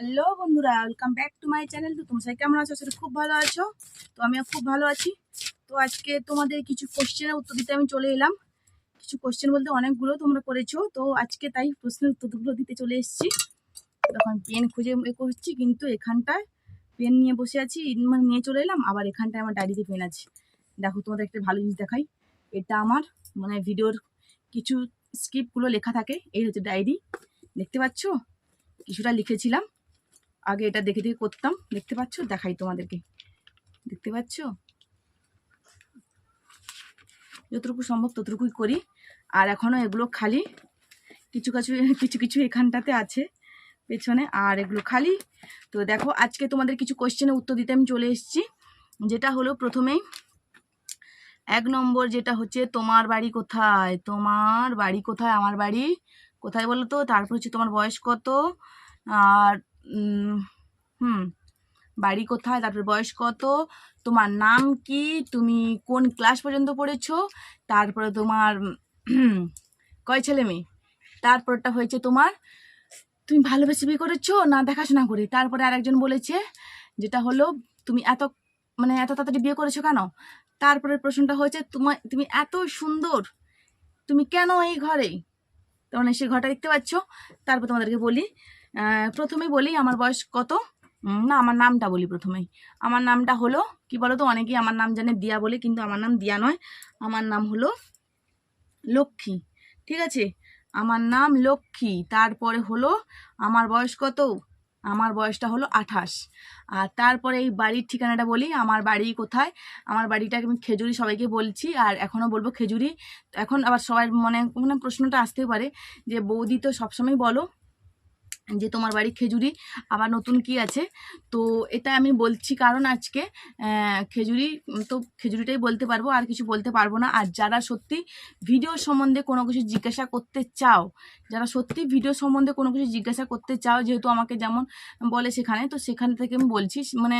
Hello বন্ধুরা welcome back to my channel তো তোমরা সবাই কেমন আছো? সেটা খুব ভালো আছো। তো আমিও খুব ভালো আছি। তো আজকে তোমাদের কিছু কোশ্চেনের উত্তর দিতে আমি চলে এলাম। কিছু কোশ্চেন বলতে অনেকগুলো তোমরা করেছ। তো আজকে তাই প্রশ্নের উত্তরগুলো দিতে চলে এসেছি। তখন পেন খুঁজে এ করছি, কিন্তু এখানটায় পেন নিয়ে বসে আছি মানে নিয়ে চলে এলাম, আবার এখানটায় আমার ডায়েরিতে পেন আছে। দেখো, তোমাদের একটা ভালো জিনিস দেখাই। এটা আমার মানে ভিডিওর কিছু স্ক্রিপ্টগুলো লেখা থাকে, এই হচ্ছে ডায়েরি দেখতে পাচ্ছ? কিছুটা লিখেছিলাম। আগে এটা দেখে দেখে করতাম। দেখতে পাচ্ছ? দেখাই তোমাদেরকে। দেখতে পাচ্ছ? যতটুকু সম্ভব ততটুকুই করি। আর এখনও এগুলো খালি। কিছু কিছু কিছু কিছু এখানটাতে আছে পেছনে, আর এগুলো খালি। তো দেখো, আজকে তোমাদের কিছু কোয়েশ্চেনের উত্তর দিতে আমি চলে এসেছি। যেটা হলো প্রথমেই, এক নম্বর যেটা হচ্ছে, তোমার বাড়ি কোথায়? তোমার বাড়ি কোথায়? আমার বাড়ি কোথায় বলো তো? তারপর হচ্ছে, তোমার বয়স কত? আর হুম, বাড়ি কোথায়, তারপর বয়স কত, তোমার নাম কি, তুমি কোন ক্লাস পর্যন্ত পড়েছো, তারপরে তোমার কয় ছেলে মেয়ে, তারপরটা হয়েছে তোমার, তুমি ভালোবেসে বিয়ে করেছ না দেখাশোনা করে? তারপরে আরেকজন বলেছে, যেটা হলো, তুমি এত মানে এত তাড়াতাড়ি বিয়ে করেছ কেন? তারপরের প্রশ্নটা হয়েছে তোমার তুমি এত সুন্দর, তুমি কেন এই ঘরে? তখন সেই ঘরটা দেখতে পাচ্ছ, তারপর তোমাদেরকে বলি আহ, প্রথমেই বলি আমার বয়স কত? না আমার নামটা বলি প্রথমেই। আমার নামটা হলো কি বলো তো অনেকেই আমার নাম জানে দিয়া বলে কিন্তু আমার নাম দিয়া নয়। আমার নাম হলো লক্ষ্মী ঠিক আছে? আমার নাম লক্ষ্মী তারপরে হলো আমার বয়স কত? আমার বয়সটা হলো আঠাশ। আর তারপরে এই বাড়ির ঠিকানাটা বলি আমার বাড়ি কোথায়? আমার বাড়িটা আমি খেজুরি সবাইকে বলছি আর এখনও বলব খেজুরি। এখন আবার সবার মনে মানে প্রশ্নটা আসতেই পারে যে বৌদি তো সবসময় বলো যে তোমার বাড়ি খেজুরি, আবার নতুন কি আছে? তো এটা আমি বলছি কারণ আজকে খেজুরি তো খেজুরিটাই বলতে পারব, আর কিছু বলতে পারব না। আর যারা সত্যি ভিডিও সম্বন্ধে কোনো কিছু জিজ্ঞাসা করতে চাও, যারা সত্যি ভিডিও সম্বন্ধে কোনো কিছু জিজ্ঞাসা করতে চাও, যেহেতু আমাকে যেমন বলে সেখানে, তো সেখান থেকে আমি বলছি মানে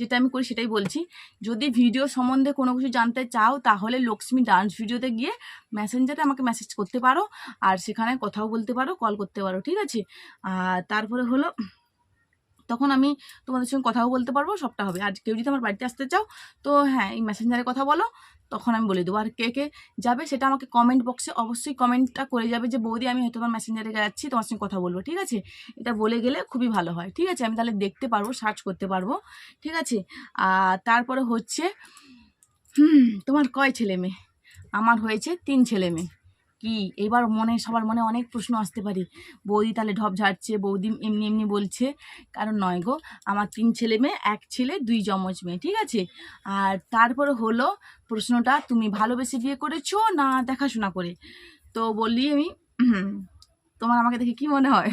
যেটা আমি করি সেটাই বলছি। যদি ভিডিও সম্বন্ধে কোনো কিছু জানতে চাও, তাহলে লক্ষ্মী ডান্স ভিডিওতে গিয়ে মেসেঞ্জারে আমাকে মেসেজ করতে পারো। আর সেখানে কথাও বলতে পারো কল করতে পারো, ঠিক আছে? আর তারপরে হলো তখন আমি তোমাদের সঙ্গে কথাও বলতে পারব, সবটা হবে। আর কেউ যদি আমার বাড়িতে আসতে চাও, তো হ্যাঁ এই মেসেঞ্জারে কথা বলো, তখন আমি বলে দেবো। আর কে কে যাবে সেটা আমাকে কমেন্ট বক্সে অবশ্যই কমেন্টটা করে যাবে যে, বৌদি, আমি হয়তো তোমার মেসেঞ্জারে যাচ্ছি, তোমার সঙ্গে কথা বলব। ঠিক আছে? এটা বলে গেলে খুবই ভালো হয়। ঠিক আছে? আমি তাহলে দেখতে পারব সার্চ করতে পারব। ঠিক আছে? আর তারপরে হচ্ছে, হুম, তোমার কয় ছেলে মেয়ে? আমার হয়েছে তিন ছেলে মেয়ে। কি? এবার মনে, সবার মনে অনেক প্রশ্ন আসতে পারে। বৌদি তাহলে ঢপ ঝাড়ছে, বৌদি এমনি এমনি বলছে, কারণ নয় গো, আমার তিন ছেলে মেয়ে, এক ছেলে, দুই জমজ মেয়ে, ঠিক আছে? আর তারপরে হলো প্রশ্নটা, তুমি ভালোবেসে বিয়ে করেছ না দেখাশোনা করে? তো বললি আমি তোমার আমাকে দেখে কি মনে হয়?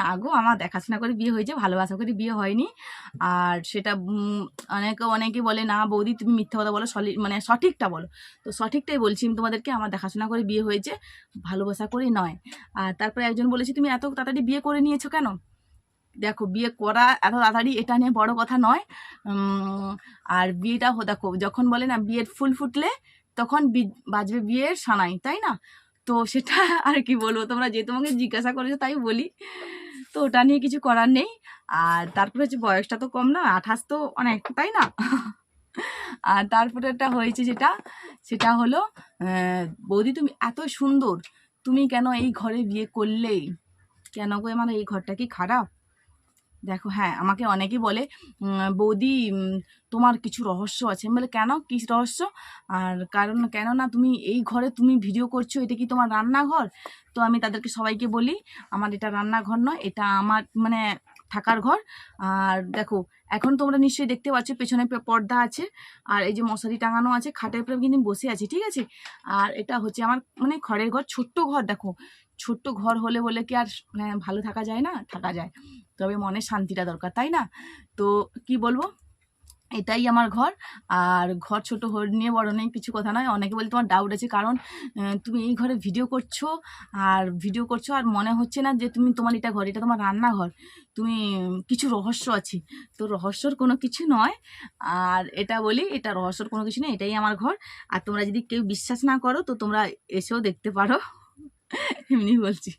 না গো, আমার দেখাশোনা করে বিয়ে হয়েছে, ভালোবাসা করে বিয়ে হয়নি। আর সেটা অনেকে অনেকে বলে, না বৌদি, তুমি মিথ্যা কথা বলো, সলি মানে সঠিকটা বলো। তো সঠিকটাই বলছি আমি তোমাদেরকে, আমার দেখাশোনা করে বিয়ে হয়েছে, ভালোবাসা করে নয়। আর তারপরে একজন বলেছে, তুমি এত তাড়াতাড়ি বিয়ে করে নিয়েছো কেন? দেখো, বিয়ে করা এত তাড়াতাড়ি, এটা নিয়ে বড় কথা নয়। আর বিয়েটা দেখো, যখন বলে না, বিয়ের ফুল ফুটলে, তখন বাজবে বিয়ের সানাই, তাই না? তো সেটা আর কি বলব? তোমরা যে তোমাকে জিজ্ঞাসা করেছ তাই বলি। তো ওটা নিয়ে কিছু করার নেই। আর তারপরে হচ্ছে বয়সটা তো কম না, আঠাশ তো অনেক, তাই না? আর তারপরে একটা হয়েছে যেটা, সেটা হলো বৌদি তুমি এত সুন্দর, তুমি কেন এই ঘরে বিয়ে করলেই? কেন গো আমার এই ঘরটা কি খারাপ? দেখো হ্যাঁ আমাকে অনেকে বলে বৌদি তোমার কিছু রহস্য আছে। বলে, কেন? কি রহস্য? আর কারণ কেন না তুমি এই ঘরে তুমি ভিডিও করছ, এটা কি তোমার রান্নাঘর? তো আমি তাদেরকে সবাইকে বলি, আমার এটা রান্নাঘর নয়, এটা আমার মানে থাকার ঘর। আর দেখো, এখন তোমরা নিশ্চয়ই দেখতে পাচ্ছ, পেছনে পর্দা আছে, আর এই যে মশারি টাঙানো আছে, খাটের উপরে কিন্তু বসে আছি, ঠিক আছে? আর এটা হচ্ছে আমার মানে ঘরের ঘর, ছোট্ট ঘর, দেখো। ছোট্ট ঘর হলে বলে কি আর মানে ভালো থাকা যায় না? থাকা যায়। তবে মনের শান্তিটা দরকার, তাই না? তো কি বলব? এটাই আমার ঘর। আর ঘর ছোট হয়ে নিয়ে বড় নেই কিছু কথা নয়। অনেকে বলে তোমার ডাউট আছে, কারণ তুমি এই ঘরে ভিডিও করছ, আর ভিডিও করছ, আর মনে হচ্ছে না যে তুমি তোমার এটা ঘর, এটা তোমার রান্নাঘর। তুমি, কিছু রহস্য আছে। তো রহস্যর কোনো কিছু নয়। আর এটা বলি, এটা রহস্যর কোনো কিছু নেই, এটাই আমার ঘর। আর তোমরা যদি কেউ বিশ্বাস না করো, তো তোমরা এসেও দেখতে পারো। এমনি বলছি।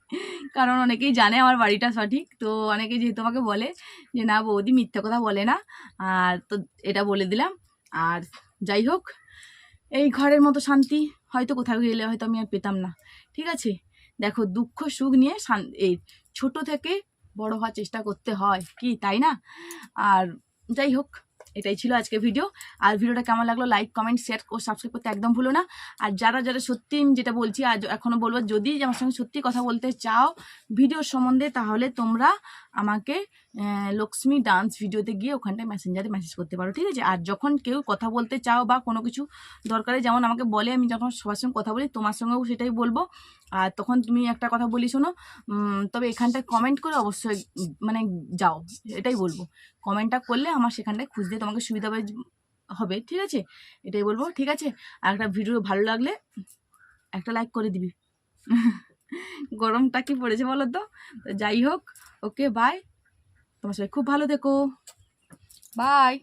কারণ অনেকেই জানে আমার বাড়িটা সঠিক। তো অনেকে যেহেতু আমাকে বলে যে, না বৌদি, মিথ্যা কথা বলে না। আর তো এটা বলে দিলাম। আর যাই হোক, এই ঘরের মতো শান্তি। হয়তো কোথাও গেলে হয়তো আমি আর পেতাম না। ঠিক আছে? দেখো, দুঃখ, সুখ নিয়ে এই ছোট থেকে বড় হওয়ার চেষ্টা করতে হয়। কি, তাই না? আর যাই হোক এটাই ছিল আজকে ভিডিও আর ভিডিওটা কেমন লাগল লাইক কমেন্ট শেয়ার ও সাবস্ক্রাইব করতে একদম ভুলো না। আর যারা যারা সত্যি যেটা বলছি, আজ এখনও বলব, যদি আমার সঙ্গে সত্যি কথা বলতে চাও ভিডিওর সম্বন্ধে, তাহলে তোমরা আমাকে লক্ষ্মী ডান্স ভিডিওতে গিয়ে ওখানটায় মেসেঞ্জারে মেসেজ করতে পারো, ঠিক আছে? আর যখন কেউ কথা বলতে চাও বা কোনো কিছু দরকারে, যেমন আমাকে বলে, আমি যখন সবার সঙ্গে কথা বলি, তোমার সঙ্গেও সেটাই বলব। আর তখন তুমি একটা কথা বলি শোনো তবে এখানটায় কমেন্ট করে অবশ্যই মানে যাও, এটাই বলব। কমেন্টটা করলে আমার সেখানটায় খুঁজতে তোমাকে সুবিধা হবে, ঠিক আছে? এটাই বলব, ঠিক আছে? আর একটা ভিডিও ভালো লাগলে একটা লাইক করে দিবি। গরমটা কি পড়েছে বলো তো? যাই হোক ওকে বাই তোমার সবাই খুব ভালো থেকো। বাই